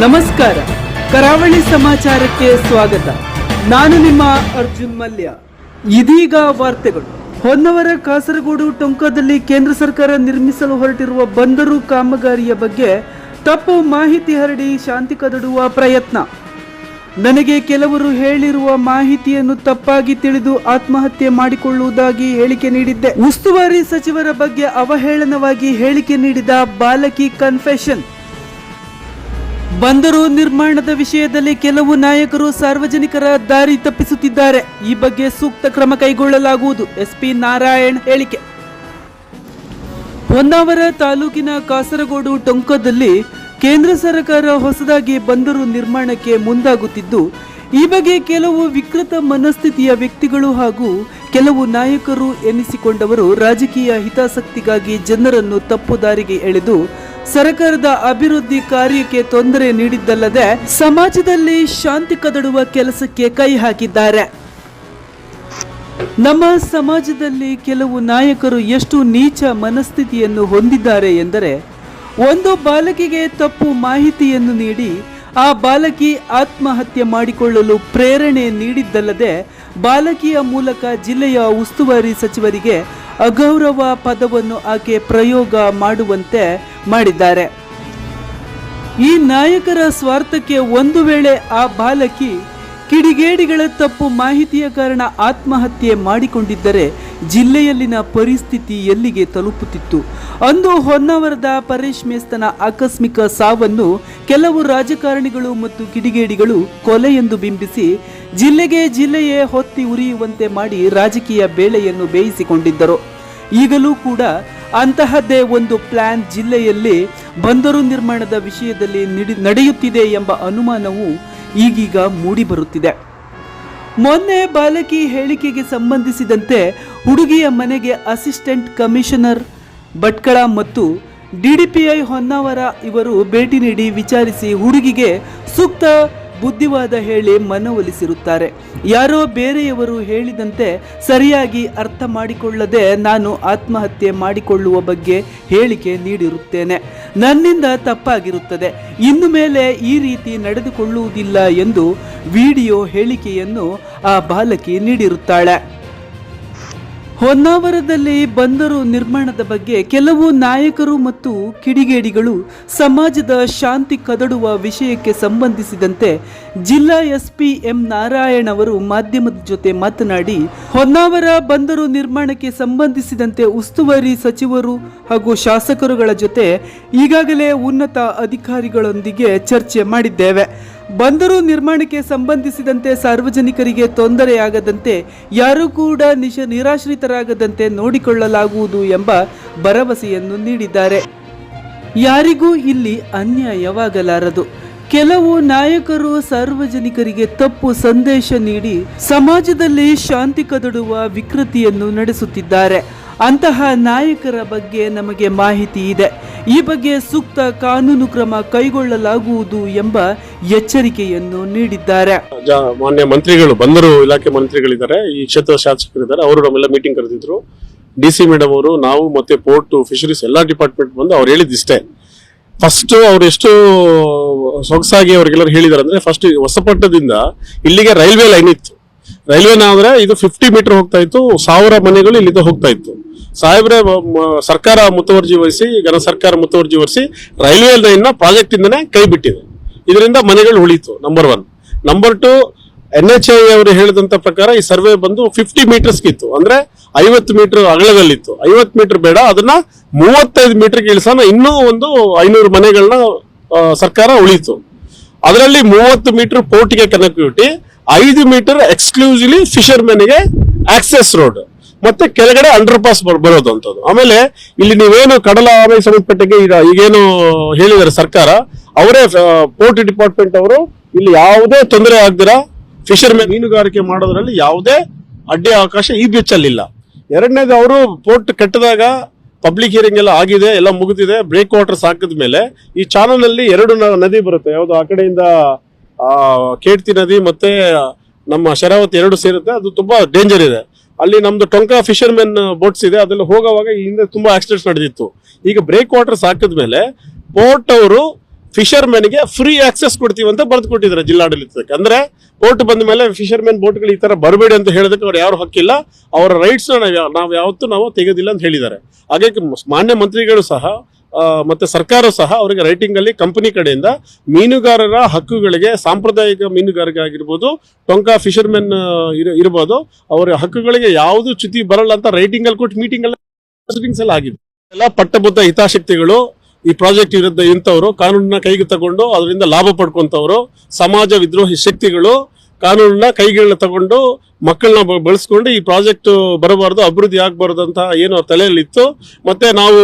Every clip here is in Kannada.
ನಮಸ್ಕಾರ. ಕರಾವಳಿ ಸಮಾಚಾರಕ್ಕೆ ಸ್ವಾಗತ. ನಾನು ನಿಮ್ಮ ಅರ್ಜುನ್ ಮಲ್ಯ. ಇದೀಗ ವಾರ್ತೆಗಳು. ಹೊನ್ನವರ ಕಾಸರಗೋಡು ಟೊಂಕದಲ್ಲಿ ಕೇಂದ್ರ ಸರ್ಕಾರ ನಿರ್ಮಿಸಲು ಹೊರಟಿರುವ ಬಂದರು ಕಾಮಗಾರಿಯ ಬಗ್ಗೆ ತಪ್ಪು ಮಾಹಿತಿ ಹರಡಿ ಶಾಂತಿ ಕದಡುವ ಪ್ರಯತ್ನ. ನನಗೆ ಕೆಲವರು ಹೇಳಿರುವ ಮಾಹಿತಿಯನ್ನು ತಪ್ಪಾಗಿ ತಿಳಿದು ಆತ್ಮಹತ್ಯೆ ಮಾಡಿಕೊಳ್ಳುವುದಾಗಿ ಹೇಳಿಕೆ ನೀಡಿದ್ದೆ. ಉಸ್ತುವಾರಿ ಸಚಿವರ ಬಗ್ಗೆ ಅವಹೇಳನವಾಗಿ ಹೇಳಿಕೆ ನೀಡಿದ ಬಾಲಕಿ ಕನ್ಫೆಷನ್ ಬಂದರು ನಿರ್ಮಾಣದ ವಿಷಯದಲ್ಲಿ ಕೆಲವು ನಾಯಕರು ಸಾರ್ವಜನಿಕರ ದಾರಿ ತಪ್ಪಿಸುತ್ತಿದ್ದಾರೆ. ಈ ಬಗ್ಗೆ ಸೂಕ್ತ ಕ್ರಮ ಕೈಗೊಳ್ಳಲಾಗುವುದು, ಎಸ್ಪಿ ನಾರಾಯಣ್ ಹೇಳಿಕೆ. ಹೊನ್ನಾವರ ತಾಲೂಕಿನ ಕಾಸರಗೋಡು ಟೊಂಕದಲ್ಲಿ ಕೇಂದ್ರ ಸರ್ಕಾರ ಹೊಸದಾಗಿ ಬಂದರು ನಿರ್ಮಾಣಕ್ಕೆ ಮುಂದಾಗುತ್ತಿದ್ದು, ಈ ಬಗ್ಗೆ ಕೆಲವು ವಿಕೃತ ಮನಸ್ಥಿತಿಯ ವ್ಯಕ್ತಿಗಳು ಹಾಗೂ ಕೆಲವು ನಾಯಕರು ಎನಿಸಿಕೊಂಡವರು ರಾಜಕೀಯ ಹಿತಾಸಕ್ತಿಗಾಗಿ ಜನರನ್ನು ತಪ್ಪು ದಾರಿಗೆ ಎಳೆದು ಸರ್ಕಾರದ ಅಭಿವೃದ್ಧಿ ಕಾರ್ಯಕ್ಕೆ ತೊಂದರೆ ನೀಡಿದ್ದಲ್ಲದೆ ಸಮಾಜದಲ್ಲಿ ಶಾಂತಿ ಕದಡುವ ಕೆಲಸಕ್ಕೆ ಕೈ ಹಾಕಿದ್ದಾರೆ. ನಮ್ಮ ಸಮಾಜದಲ್ಲಿ ಕೆಲವು ನಾಯಕರು ಎಷ್ಟು ನೀಚ ಮನಸ್ಥಿತಿಯನ್ನು ಹೊಂದಿದ್ದಾರೆ ಎಂದರೆ, ಒಂದು ಬಾಲಕಿಗೆ ತಪ್ಪು ಮಾಹಿತಿಯನ್ನು ನೀಡಿ, ಆ ಬಾಲಕಿ ಆತ್ಮಹತ್ಯೆ ಮಾಡಿಕೊಳ್ಳಲು ಪ್ರೇರಣೆ ನೀಡಿದ್ದಲ್ಲದೆ, ಬಾಲಕಿಯ ಮೂಲಕ ಜಿಲ್ಲೆಯ ಉಸ್ತುವಾರಿ ಸಚಿವರಿಗೆ ಅಗೌರವ ಪದವನ್ನು ಆಕೆ ಪ್ರಯೋಗ ಮಾಡುವಂತೆ ಮಾಡಿದ್ದಾರೆ. ಈ ನಾಯಕರ ಸ್ವಾರ್ಥಕ್ಕೆ ಒಂದು ವೇಳೆ ಆ ಬಾಲಕಿ ಕಿಡಿಗೇಡಿಗಳ ತಪ್ಪು ಮಾಹಿತಿಯ ಕಾರಣ ಆತ್ಮಹತ್ಯೆ ಮಾಡಿಕೊಂಡಿದ್ದರೆ ಜಿಲ್ಲೆಯಲ್ಲಿನ ಪರಿಸ್ಥಿತಿ ಎಲ್ಲಿಗೆ ತಲುಪುತ್ತಿತ್ತು? ಅಂದು ಹೊನ್ನಾವರದ ಪರೇಶ್ ಮೇಸ್ತನ ಆಕಸ್ಮಿಕ ಸಾವನ್ನು ಕೆಲವು ರಾಜಕಾರಣಿಗಳು ಮತ್ತು ಕಿಡಿಗೇಡಿಗಳು ಕೊಲೆ ಎಂದು ಬಿಂಬಿಸಿ ಜಿಲ್ಲೆಗೆ ಜಿಲ್ಲೆಯೇ ಹೊತ್ತಿ ಉರಿಯುವಂತೆ ಮಾಡಿ ರಾಜಕೀಯ ಬೇಳೆಯನ್ನು ಬೇಯಿಸಿಕೊಂಡಿದ್ದರು. ಈಗಲೂ ಕೂಡ ಅಂತಹದ್ದೇ ಒಂದು ಪ್ಲಾನ್ ಜಿಲ್ಲೆಯಲ್ಲಿ ಬಂದರು ನಿರ್ಮಾಣದ ವಿಷಯದಲ್ಲಿ ನಿಡಿ- ನಡೆಯುತ್ತಿದೆ ಎಂಬ ಅನುಮಾನವು ಈಗೀಗ ಮೂಡಿಬರುತ್ತಿದೆ. ಮೊನ್ನೆ ಬಾಲಕಿ ಹೇಳಿಕೆಗೆ ಸಂಬಂಧಿಸಿದಂತೆ ಹುಡುಗಿಯ ಮನೆಗೆ ಅಸಿಸ್ಟೆಂಟ್ ಕಮಿಷನರ್ ಭಟ್ಕಳ ಮತ್ತು ಡಿಡಿಪಿಐ ಹೊನ್ನಾವರ ಇವರು ಭೇಟಿ ನೀಡಿ ವಿಚಾರಿಸಿ ಹುಡುಗಿಗೆ ಸೂಕ್ತ ಬುದ್ಧಿವಾದ ಹೇಳಿ ಮನವೊಲಿಸಿರುತ್ತಾರೆ. ಯಾರೋ ಬೇರೆಯವರು ಹೇಳಿದಂತೆ ಸರಿಯಾಗಿ ಅರ್ಥ ಮಾಡಿಕೊಳ್ಳದೆ ನಾನು ಆತ್ಮಹತ್ಯೆ ಮಾಡಿಕೊಳ್ಳುವ ಬಗ್ಗೆ ಹೇಳಿಕೆ ನೀಡಿರುತ್ತೇನೆ. ನನ್ನಿಂದ ತಪ್ಪಾಗಿರುತ್ತದೆ. ಇನ್ನು ಮೇಲೆ ಈ ರೀತಿ ನಡೆದುಕೊಳ್ಳುವುದಿಲ್ಲ ಎಂದು ವಿಡಿಯೋ ಹೇಳಿಕೆಯನ್ನು ಆ ಬಾಲಕಿ ನೀಡಿರುತ್ತಾಳೆ. ಹೊನ್ನಾವರದಲ್ಲಿ ಬಂದರು ನಿರ್ಮಾಣದ ಬಗ್ಗೆ ಕೆಲವು ನಾಯಕರು ಮತ್ತು ಕಿಡಿಗೇಡಿಗಳು ಸಮಾಜದ ಶಾಂತಿ ಕದಡುವ ವಿಷಯಕ್ಕೆ ಸಂಬಂಧಿಸಿದಂತೆ ಜಿಲ್ಲಾ ಎಸ್ಪಿ ಎಂ ನಾರಾಯಣ್ ಅವರು ಮಾಧ್ಯಮದ ಜೊತೆ ಮಾತನಾಡಿ, ಹೊನ್ನಾವರ ಬಂದರು ನಿರ್ಮಾಣಕ್ಕೆ ಸಂಬಂಧಿಸಿದಂತೆ ಉಸ್ತುವಾರಿ ಸಚಿವರು ಹಾಗೂ ಶಾಸಕರುಗಳ ಜೊತೆ ಈಗಾಗಲೇ ಉನ್ನತ ಅಧಿಕಾರಿಗಳೊಂದಿಗೆ ಚರ್ಚೆ ಮಾಡಿದ್ದೇವೆ. ಬಂದರು ನಿರ್ಮಾಣಕ್ಕೆ ಸಂಬಂಧಿಸಿದಂತೆ ಸಾರ್ವಜನಿಕರಿಗೆ ತೊಂದರೆಯಾಗದಂತೆ ಯಾರೂ ಕೂಡ ನಿಶ ನಿರಾಶ್ರಿತರಾಗದಂತೆ ನೋಡಿಕೊಳ್ಳಲಾಗುವುದು ಎಂಬ ಭರವಸೆಯನ್ನು ನೀಡಿದ್ದಾರೆ. ಯಾರಿಗೂ ಇಲ್ಲಿ ಅನ್ಯಾಯವಾಗಲಾರದು. ಕೆಲವು ನಾಯಕರು ಸಾರ್ವಜನಿಕರಿಗೆ ತಪ್ಪು ಸಂದೇಶ ನೀಡಿ ಸಮಾಜದಲ್ಲಿ ಶಾಂತಿ ಕದಡುವ ವಿಕೃತಿಯನ್ನು ನಡೆಸುತ್ತಿದ್ದಾರೆ. ಅಂತಹ ನಾಯಕರ ಬಗ್ಗೆ ನಮಗೆ ಮಾಹಿತಿ ಇದೆ. ಈ ಬಗ್ಗೆ ಸೂಕ್ತ ಕಾನೂನು ಕ್ರಮ ಕೈಗೊಳ್ಳಲಾಗುವುದು ಎಂಬ ಎಚ್ಚರಿಕೆಯನ್ನು ನೀಡಿದ್ದಾರೆ. ಮಾನ್ಯ ಮಂತ್ರಿಗಳು, ಬಂದರು, ಇಲಾಖೆ ಮಂತ್ರಿಗಳಿದ್ದಾರೆ. ಈ ಕ್ಷೇತ್ರ ಶಾಸಕರಿದ್ದಾರೆ. ಅವರು ನಮ್ಮೆಲ್ಲ ಮೀಟಿಂಗ್ ಕರೆದಿದ್ರು. ಡಿ ಸಿ ಮೇಡಮ್ ಅವರು, ನಾವು ಮತ್ತೆ ಪೋರ್ಟ್ ಫಿಶರೀಸ್ ಎಲ್ಲಾ ಡಿಪಾರ್ಟ್ಮೆಂಟ್ ಬಂದು ಅವ್ರು ಹೇಳಿದಿಷ್ಟೇ ಫಸ್ಟ್ ಅವ್ರು ಎಷ್ಟು ಸೊಗಸಾಗಿ ಅವ್ರಿಗೆಲ್ಲರೂ ಹೇಳಿದಾರೆ ಅಂದ್ರೆ ಫಸ್ಟ್ ಹೊಸಪಟ್ಟದಿಂದ ಇಲ್ಲಿಗೆ ರೈಲ್ವೆ ಲೈನ್ ಇತ್ತು. ರೈಲ್ವೆನ ಆದ್ರೆ ಇದು ಫಿಫ್ಟಿ ಮೀಟರ್ ಹೋಗ್ತಾ ಇತ್ತು, ಸಾವಿರ ಮನೆಗಳು ಇಲ್ಲಿಂದ ಹೋಗ್ತಾ ಇತ್ತು. ಸಾಹೇಬ್ರೆ ಸರ್ಕಾರ ಮುತುವರ್ಜಿ ವಹಿಸಿ ಘನ ಸರ್ಕಾರ ಮುತುವರ್ಜಿ ವಹಿಸಿ ರೈಲ್ವೆ ಲೈನ್ ಪ್ರಾಜೆಕ್ಟ್ ಇಂದನೇ ಕೈ ಬಿಟ್ಟಿದೆ. ಇದರಿಂದ ಮನೆಗಳು ಉಳಿತು number one number two N H I ಅವರು ಹೇಳಿದಂತ ಪ್ರಕಾರ ಈ ಸರ್ವೆ ಬಂದು ಫಿಫ್ಟಿ ಮೀಟರ್ಸ್ ಇತ್ತು ಅಂದ್ರೆ ಐವತ್ತು ಮೀಟರ್ ಅಗಲದಲ್ಲಿತ್ತು. ಐವತ್ತು ಮೀಟರ್ ಬೇಡ, ಅದನ್ನ ಮೂವತ್ತೈದು ಮೀಟರ್ ಇಳಿಸೋಣ, ಇನ್ನೂ ಒಂದು ಐನೂರು ಮನೆಗಳನ್ನ ಸರ್ಕಾರ ಉಳಿತು. ಅದರಲ್ಲಿ ಮೂವತ್ತು ಮೀಟರ್ ಪೋರ್ಟಿಗೆ ಕನೆಕ್ಟಿವಿಟಿ ಐದು ಮೀಟರ್ ಎಕ್ಸ್ಕ್ಲೂಸಿವ್ಲಿ ಫಿಶರ್ಗೆ ಆಕ್ಸೆಸ್ ರೋಡ್ ಮತ್ತೆ ಕೆಳಗಡೆ ಅಂಡರ್ ಪಾಸ್ ಬರೋದು ಅಂತದ್ದು ಆಮೇಲೆ ಇಲ್ಲಿ ನೀವೇನು ಕಡಲ ಆಮೇಲೆ ಸಂಬಂಧಪಟ್ಟಿಗೆ ಈಗ ಈಗೇನು ಹೇಳಿದಾರೆ ಸರ್ಕಾರ, ಅವರೇ ಪೋರ್ಟ್ ಡಿಪಾರ್ಟ್ಮೆಂಟ್ ಅವರು ಇಲ್ಲಿ ಯಾವುದೇ ತೊಂದರೆ ಆಗ್ದಿರ ಫಿಶರ್ ಮೀನುಗಾರಿಕೆ ಮಾಡೋದ್ರಲ್ಲಿ ಯಾವುದೇ ಅಡ್ಡಿ ಅವಕಾಶ ಈ ಬೀಚ್ ಅಲ್ಲಿ ಇಲ್ಲ ಎರಡನೇದು ಅವರು ಪೋರ್ಟ್ ಕಟ್ಟಿದಾಗ ಪಬ್ಲಿಕ್ ಹಿಯರಿಂಗ್ ಎಲ್ಲ ಆಗಿದೆ, ಎಲ್ಲ ಮುಗಿದಿದೆ ಬ್ರೇಕ್ ವಾಟರ್ಸ್ ಹಾಕಿದ್ಮೇಲೆ ಈ ಚಾನಲ್ ಅಲ್ಲಿ ಎರಡು ನದಿ ಬರುತ್ತೆ. ಯಾವುದು ಆ ಕಡೆಯಿಂದ ಆ, ಕೇಡ್ತಿ ನದಿ ಮತ್ತೆ ನಮ್ಮ ಶರಾವತಿ ಎರಡು ಸೇರುತ್ತೆ. ಅದು ತುಂಬಾ ಡೇಂಜರ್ ಇದೆ. ಅಲ್ಲಿ ನಮ್ದು ಟೊಂಕ ಫಿಶರ್ಮೆನ್ ಬೋಟ್ಸ್ ಇದೆ. ಅದೆಲ್ಲ ಹೋಗುವಾಗ ಹಿಂದೆ ತುಂಬಾ ಆಕ್ಸಿಡೆಂಟ್ಸ್ ನಡೆದಿತ್ತು. ಈಗ ಬ್ರೇಕ್ ವಾಟರ್ಸ್ ಹಾಕಿದ್ಮೇಲೆ ಬೋಟ್ ಅವರು ಫಿಶರ್ಮೆನ್ಗೆ ಫ್ರೀ ಆಕ್ಸೆಸ್ ಕೊಡ್ತೀವಿ ಅಂತ ಬರೆದು ಕೊಟ್ಟಿದ್ದಾರೆ ಜಿಲ್ಲಾಡಳಿತಕ್ಕೆ. ಅಂದ್ರೆ ಬೋಟ್ ಬಂದ ಮೇಲೆ ಫಿಶರ್ಮೆನ್ ಬೋಟ್ಗಳು ಈ ತರ ಬರಬೇಡಿ ಅಂತ ಹೇಳೋದಕ್ಕೆ ಅವ್ರು ಯಾರು ಹಕ್ಕಿಲ್ಲ. ಅವರ ರೈಟ್ಸ್ ನಾವು ನಾವು ಯಾವತ್ತೂ ನಾವು ತೆಗೆದಿಲ್ಲ ಅಂತ ಹೇಳಿದ್ದಾರೆ. ಹಾಗಾಗಿ ಮಾನ್ಯ ಮಂತ್ರಿಗಳು ಸಹ ಮತ್ತೆ ಸರ್ಕಾರ ಸಹ ಅವರಿಗೆ ರೈಟಿಂಗ್ ಅಲ್ಲಿ ಕಂಪನಿ ಕಡೆಯಿಂದ ಮೀನುಗಾರರ ಹಕ್ಕುಗಳಿಗೆ, ಸಾಂಪ್ರದಾಯಿಕ ಮೀನುಗಾರಿಕೆ ಆಗಿರ್ಬೋದು, ಟೊಂಕ ಫಿಶರ್ಮೆನ್ ಇರ್ಬೋದು, ಅವರ ಹಕ್ಕುಗಳಿಗೆ ಯಾವುದು ಚ್ಯುತಿ ಬರಲ್ಲ ಅಂತ ರೈಟಿಂಗ್ ಅಲ್ಲಿ ಕೊಟ್ಟು ಮೀಟಿಂಗ್ ಎಲ್ಲ proceedings ಎಲ್ಲ ಆಗಿದೆ. ಎಲ್ಲ ಪಟ್ಟಬದ್ಧ ಹಿತಾಸಕ್ತಿಗಳು ಈ ಪ್ರಾಜೆಕ್ಟ್ ವಿರುದ್ಧ ಇಂಥವರು, ಕಾನೂನನ್ನ ಕೈಗೆ ತಗೊಂಡು ಅದರಿಂದ ಲಾಭ ಪಡ್ಕೊಂತವ್ರು, ಸಮಾಜ ವಿದ್ರೋಹಿ ಶಕ್ತಿಗಳು ಕಾನೂನನ್ನ ಕೈಗಳನ್ನ ತಗೊಂಡು ಮಕ್ಕಳನ್ನ ಬಳಸ್ಕೊಂಡು ಈ ಪ್ರಾಜೆಕ್ಟ್ ಬರಬಾರ್ದು, ಅಭಿವೃದ್ಧಿ ಆಗಬಾರ್ದು ಅಂತ ಏನು ತಲೆಯಲ್ಲಿ ಇತ್ತು ಮತ್ತೆ ನಾವು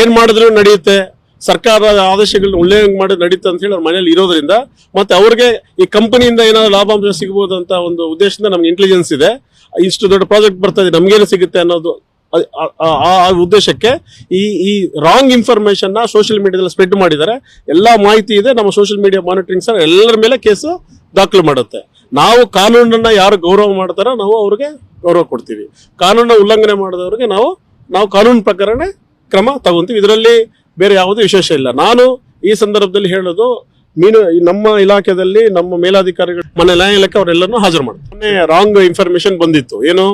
ಏನ್ ಮಾಡಿದ್ರು ನಡೆಯುತ್ತೆ? ಸರ್ಕಾರದ ಆದೇಶಗಳನ್ನ ಉಲ್ಲೇಖ ಮಾಡಿ ನಡೀತ ಅಂತ ಹೇಳಿ ಅವ್ರ ಮನೇಲಿ ಇರೋದ್ರಿಂದ, ಮತ್ತೆ ಅವ್ರಿಗೆ ಈ ಕಂಪನಿಯಿಂದ ಏನಾದ್ರು ಲಾಭಾಂಶ ಸಿಗಬಹುದು ಅಂತ ಒಂದು ಉದ್ದೇಶದಿಂದ ನಮ್ಗೆ ಇಂಟೆಲಿಜೆನ್ಸ್ ಇದೆ. ಇಷ್ಟು ದೊಡ್ಡ ಪ್ರಾಜೆಕ್ಟ್ ಬರ್ತಾ ಇದೆ, ನಮ್ಗೇನು ಸಿಗುತ್ತೆ ಅನ್ನೋದು ಆ ಉದ್ದೇಶಕ್ಕೆ ಈ ಈ ರಾಂಗ್ ಇನ್ಫಾರ್ಮೇಶನ್ನ ಸೋಷಿಯಲ್ ಮೀಡಿಯಾದಲ್ಲಿ ಸ್ಪ್ರೆಡ್ ಮಾಡಿದ್ದಾರೆ. ಎಲ್ಲಾ ಮಾಹಿತಿ ಇದೆ, ನಮ್ಮ ಸೋಷಿಯಲ್ ಮೀಡಿಯಾ ಮಾನಿಟರಿಂಗ್ ಸರ್ ಎಲ್ಲರ ಮೇಲೆ ಕೇಸು ದಾಖಲು ಮಾಡುತ್ತೆ. ನಾವು ಕಾನೂನನ್ನ ಯಾರು ಗೌರವ ಮಾಡ್ತಾರ ನಾವು ಅವ್ರಿಗೆ ಗೌರವ ಕೊಡ್ತೀವಿ. ಕಾನೂನ ಉಲ್ಲಂಘನೆ ಮಾಡಿದವ್ರಿಗೆ ನಾವು ನಾವು ಕಾನೂನು ಪ್ರಕಾರನೇ ಕ್ರಮ ತಗೊಂತೀವಿ. ಇದರಲ್ಲಿ ಬೇರೆ ಯಾವುದೇ ವಿಶೇಷ ಇಲ್ಲ. ನಾನು ಈ ಸಂದರ್ಭದಲ್ಲಿ ಹೇಳೋದು, ಮೀನು ನಮ್ಮ ಇಲಾಖೆಯಲ್ಲಿ ನಮ್ಮ ಮೇಲಾಧಿಕಾರಿಗಳು, ಮನೆ ನ್ಯಾಯಾಲಯಕ್ಕೆ ಅವರೆಲ್ಲರನ್ನೂ ಹಾಜರು ಮಾಡ್ತಾರೆ. ಮೊನ್ನೆ ರಾಂಗ್ ಇನ್ಫಾರ್ಮೇಶನ್ ಬಂದಿತ್ತು. ಏನು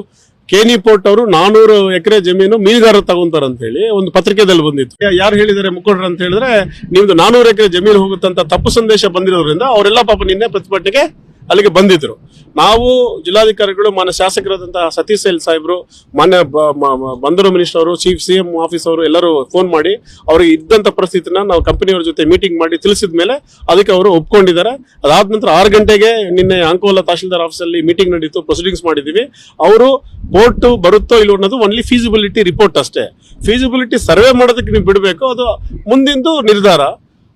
ಕೇನಿ ಪೋರ್ಟ್ ಅವರು ನಾನೂರು ಎಕರೆ ಜಮೀನು ಮೀನುಗಾರರು ತಗೊಂತಾರೆ ಅಂತ ಹೇಳಿ ಒಂದು ಪತ್ರಿಕೆದಲ್ಲಿ ಬಂದಿತ್ತು. ಯಾರು ಹೇಳಿದ್ದಾರೆ ಮುಖಂಡರು ಅಂತ ಹೇಳಿದ್ರೆ, ನಿಮ್ದು ನಾನೂರು ಎಕರೆ ಜಮೀನು ಹೋಗುತ್ತಂತ ತಪ್ಪು ಸಂದೇಶ ಬಂದಿರೋದ್ರಿಂದ ಅವರೆಲ್ಲ ಪಾಪ ನಿನ್ನೆ ಪ್ರತಿಭಟನೆಗೆ ಅಲ್ಲಿಗೆ ಬಂದಿದ್ರು. ನಾವು ಜಿಲ್ಲಾಧಿಕಾರಿಗಳು, ಮಾನ್ಯ ಶಾಸಕರಾದಂತಹ ಸತೀಶ್ ಎಲ್ ಸಾಹೇಬ್ರು, ಮಾನ್ಯ ಬಂದರು ಮಿನಿಸ್ಟರ್ ಅವರು, ಚೀಫ್ ಸಿ ಎಂ ಆಫೀಸ್ ಅವರು ಎಲ್ಲರೂ ಫೋನ್ ಮಾಡಿ ಅವ್ರಿಗೆ ಇದ್ದಂತ ಪರಿಸ್ಥಿತಿನ ನಾವು ಕಂಪನಿಯವರ ಜೊತೆ ಮೀಟಿಂಗ್ ಮಾಡಿ ತಿಳಿಸಿದ ಮೇಲೆ ಅದಕ್ಕೆ ಅವರು ಒಪ್ಕೊಂಡಿದ್ದಾರೆ. ಅದಾದ ನಂತರ ಆರು ಗಂಟೆಗೆ ನಿನ್ನೆ ಅಂಕೋಲ ತಹಶೀಲ್ದಾರ್ ಆಫೀಸಲ್ಲಿ ಮೀಟಿಂಗ್ ನಡೀತು ಪ್ರೊಸೀಡಿಂಗ್ಸ್ ಮಾಡಿದೀವಿ ಅವರು ಪೋರ್ಟ್ ಬರುತ್ತೋ ಇಲ್ಲೋ ಅನ್ನೋದು ಓನ್ಲಿ ಫೀಸಿಬಿಲಿಟಿ ರಿಪೋರ್ಟ್ ಅಷ್ಟೇ. ಫೀಸಿಬಿಲಿಟಿ ಸರ್ವೆ ಮಾಡೋದಕ್ಕೆ ನೀವು ಬಿಡಬೇಕು, ಅದು ಮುಂದಿಂದು ನಿರ್ಧಾರ.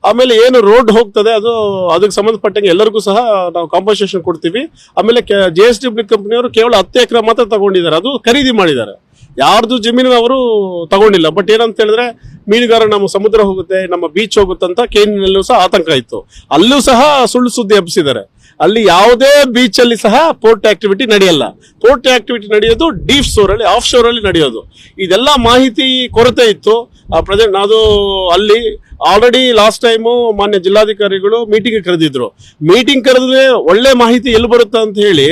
ಆಮೇಲೆ ಏನು ರೋಡ್ ಹೋಗ್ತದೆ, ಅದು ಅದಕ್ಕೆ ಸಂಬಂಧಪಟ್ಟಂಗೆ ಎಲ್ಲರಿಗೂ ಸಹ ನಾವು ಕಾಂಪನ್ಸೇಷನ್ ಕೊಡ್ತೀವಿ. ಆಮೇಲೆ ಜೆ ಎಸ್ ಡಬ್ಲ್ಯೂ ಕಂಪನಿಯವರು ಕೇವಲ ಹತ್ತು ಎಕರೆ ಮಾತ್ರ ತಗೊಂಡಿದ್ದಾರೆ, ಅದು ಖರೀದಿ ಮಾಡಿದ್ದಾರೆ. ಯಾರ್ದು ಜಮೀನು ಅವರು ತಗೊಂಡಿಲ್ಲ ಬಟ್ ಏನಂತ ಹೇಳಿದ್ರೆ ಮೀನುಗಾರ ನಮ್ಮ ಸಮುದ್ರ ಹೋಗುತ್ತೆ, ನಮ್ಮ ಬೀಚ್ ಹೋಗುತ್ತೆ ಅಂತ ಕೇನಿನಲ್ಲೂ ಸಹ ಆತಂಕ ಇತ್ತು. ಅಲ್ಲೂ ಸಹ ಸುಳ್ಳು ಸುದ್ದಿ ಹಬ್ಬಿಸಿದ್ದಾರೆ ಅಲ್ಲಿ ಯಾವುದೇ ಬೀಚ್ ಅಲ್ಲಿ ಸಹ ಪೋರ್ಟ್ ಆಕ್ಟಿವಿಟಿ ನಡೆಯಲ್ಲ. ಪೋರ್ಟ್ ಆಕ್ಟಿವಿಟಿ ನಡೆಯೋದು ಡೀಪ್ ಶೋರ್ ಅಲ್ಲಿ ಆಫ್ ಶೋರ್ ಅಲ್ಲಿ ನಡೆಯೋದು. ಇದೆಲ್ಲ ಮಾಹಿತಿ ಕೊರತೆ ಇತ್ತು. ಪ್ರೆಸೆಂಟ್ ಅದು ಅಲ್ಲಿ ಆಲ್ರೆಡಿ ಲಾಸ್ಟ್ ಟೈಮು ಮಾನ್ಯ ಜಿಲ್ಲಾಧಿಕಾರಿಗಳು ಮೀಟಿಂಗ್ ಕರೆದಿದ್ರು. ಮೀಟಿಂಗ್ ಕರೆದ್ರೆ ಒಳ್ಳೆ ಮಾಹಿತಿ ಎಲ್ಲಿ ಬರುತ್ತೆ ಅಂತ ಹೇಳಿ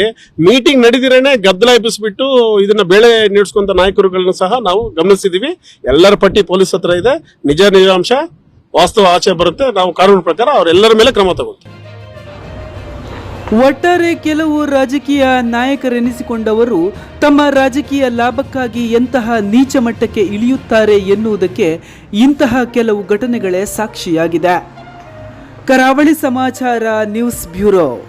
ಮೀಟಿಂಗ್ ನಡೆದಿರೇನೆ ಗದ್ದಲ ಎಬ್ಬಿಸ್ಬಿಟ್ಟು ಇದನ್ನ ಬೆಳೆ ನೀಡ್ಸ್ಕೊಂತ ನಾಯಕರುಗಳನ್ನ ಸಹ ನಾವು ಗಮನಿಸಿದೀವಿ. ಎಲ್ಲರ ಪಟ್ಟಿ ಪೊಲೀಸ್ ಹತ್ರ ಇದೆ. ನಿಜ ನಿಜಾಂಶ ವಾಸ್ತವ ಆಚೆ ಬರುತ್ತೆ. ನಾವು ಕಾನೂನು ಪ್ರಕಾರ ಅವರೆಲ್ಲರ ಮೇಲೆ ಕ್ರಮ ತಗೋತೀವಿ ಒಟ್ಟಾರೆ ಕೆಲವು ರಾಜಕೀಯ ನಾಯಕರೆನಿಸಿಕೊಂಡವರು ತಮ್ಮ ರಾಜಕೀಯ ಲಾಭಕ್ಕಾಗಿ ಎಂತಹ ನೀಚ ಮಟ್ಟಕ್ಕೆ ಇಳಿಯುತ್ತಾರೆ ಎನ್ನುವುದಕ್ಕೆ ಇಂತಹ ಕೆಲವು ಘಟನೆಗಳೇ ಸಾಕ್ಷಿಯಾಗಿದೆ. ಕರಾವಳಿ ಸಮಾಚಾರ ನ್ಯೂಸ್ ಬ್ಯೂರೋ.